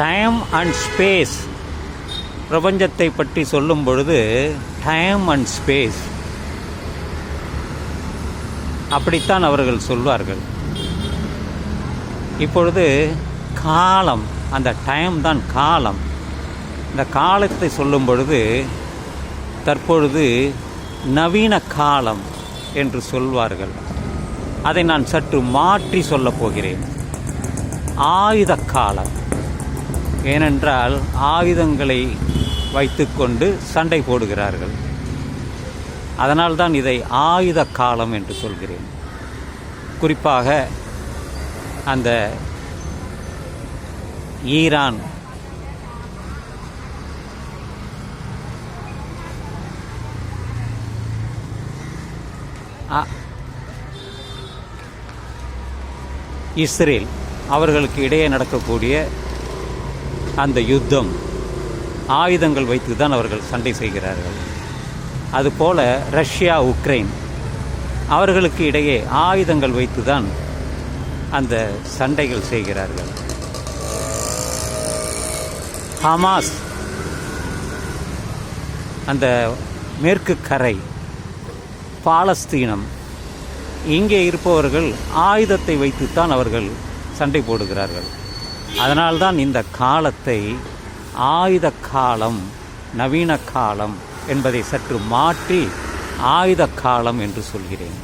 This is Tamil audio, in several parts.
டைம் அண்ட் ஸ்பேஸ் பிரபஞ்சத்தை பற்றி சொல்லும் பொழுது டைம் அண்ட் ஸ்பேஸ் அப்படித்தான் அவர்கள் சொல்வார்கள். இப்பொழுது காலம் அந்த டைம் தான் காலம். இந்த காலத்தை சொல்லும் பொழுது தற்பொழுது நவீன காலம் என்று சொல்வார்கள். அதை நான் சற்று மாற்றி சொல்லப் போகிறேன். ஆயுத காலம். ஏனென்றால் ஆயுதங்களை வைத்துக்கொண்டு சண்டை போடுகிறார்கள். அதனால்தான் இதை ஆயுத காலம் என்று சொல்கிறேன். குறிப்பாக அந்த ஈரான் இஸ்ரேல் அவர்களுக்கு இடையே நடக்கக்கூடிய அந்த யுத்தம் ஆயுதங்கள் வைத்து தான் அவர்கள் சண்டை செய்கிறார்கள். அதுபோல ரஷ்யா உக்ரைன் அவர்களுக்கு இடையே ஆயுதங்கள் வைத்து தான் அந்த சண்டைகள் செய்கிறார்கள். ஹமாஸ் அந்த மேற்கு கரை பாலஸ்தீனம் இங்கே இருப்பவர்கள் ஆயுதத்தை வைத்துத்தான் அவர்கள் சண்டை போடுகிறார்கள். அதனால்தான் இந்த காலத்தை ஆயுத காலம் நவீன காலம் என்பதை சற்று மாற்றி ஆயுத காலம் என்று சொல்கிறேன்.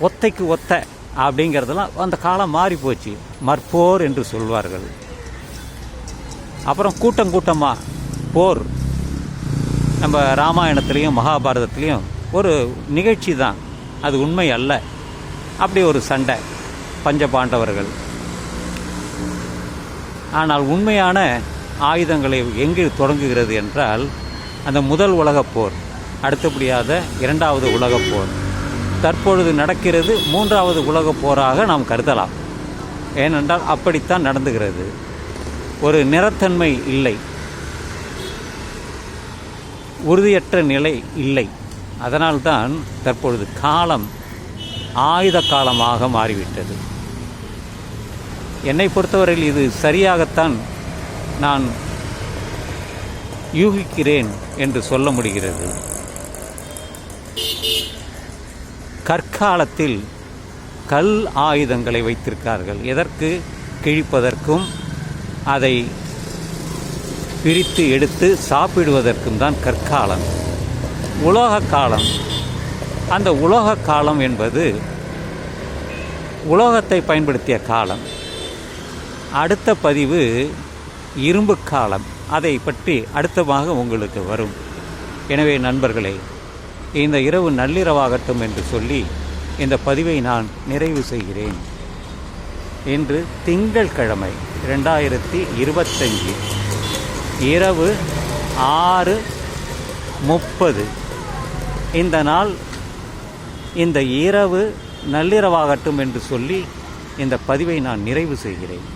ஒத்தைக்கு ஒத்த அப்படிங்கிறதெல்லாம் அந்த காலம் மாறி போச்சு. மற்போர் என்று சொல்வார்கள். அப்புறம் கூட்டம் கூட்டமாக போர். நம்ம ராமாயணத்துலேயும் மகாபாரதத்துலேயும் ஒரு நிகழ்ச்சி தான் அது உண்மை அல்ல. அப்படி ஒரு சண்டை. பஞ்ச பாண்டவர்கள் ஆனால் உண்மையான ஆயுதங்களை எங்கு தொடங்குகிறது என்றால் அந்த முதல் உலகப் போர் அடுத்தபடியாக இரண்டாவது உலகப் போர். தற்பொழுது நடக்கிறது மூன்றாவது உலகப் போராக நாம் கருதலாம். ஏனென்றால் அப்படித்தான் நடந்துகிறது. ஒரு நிறத்தன்மை இல்லை. உறுதியற்ற நிலை இல்லை. அதனால்தான் தற்பொழுது காலம் ஆயுத காலமாக மாறிவிட்டது. என்னை பொறுத்தவரையில் இது சரியாகத்தான் நான் யூகிக்கிறேன் என்று சொல்ல முடிகிறது. கற்காலத்தில் கல் ஆயுதங்களை வைத்திருக்கார்கள். எதற்கு? கிழிப்பதற்கும் அதை பிரித்து எடுத்து சாப்பிடுவதற்கும் தான் கற்காலம். உலோக காலம். அந்த உலோக காலம் என்பது உலோகத்தை பயன்படுத்திய காலம். அடுத்த பதிவு இரும்பு காலம். அதை பற்றி அடுத்தமாக உங்களுக்கு வரும். எனவே நண்பர்களே இந்த இரவு நள்ளிரவாகட்டும் என்று சொல்லி இந்த பதிவை நான் நிறைவு செய்கிறேன். இன்று திங்கட்கிழமை ரெண்டாயிரத்தி இருபத்தஞ்சி இரவு ஆறு முப்பது. இந்த நாள் இந்த இரவு நள்ளிரவாகட்டும் என்று சொல்லி இந்த பதிவை நான் நிறைவு செய்கிறேன்.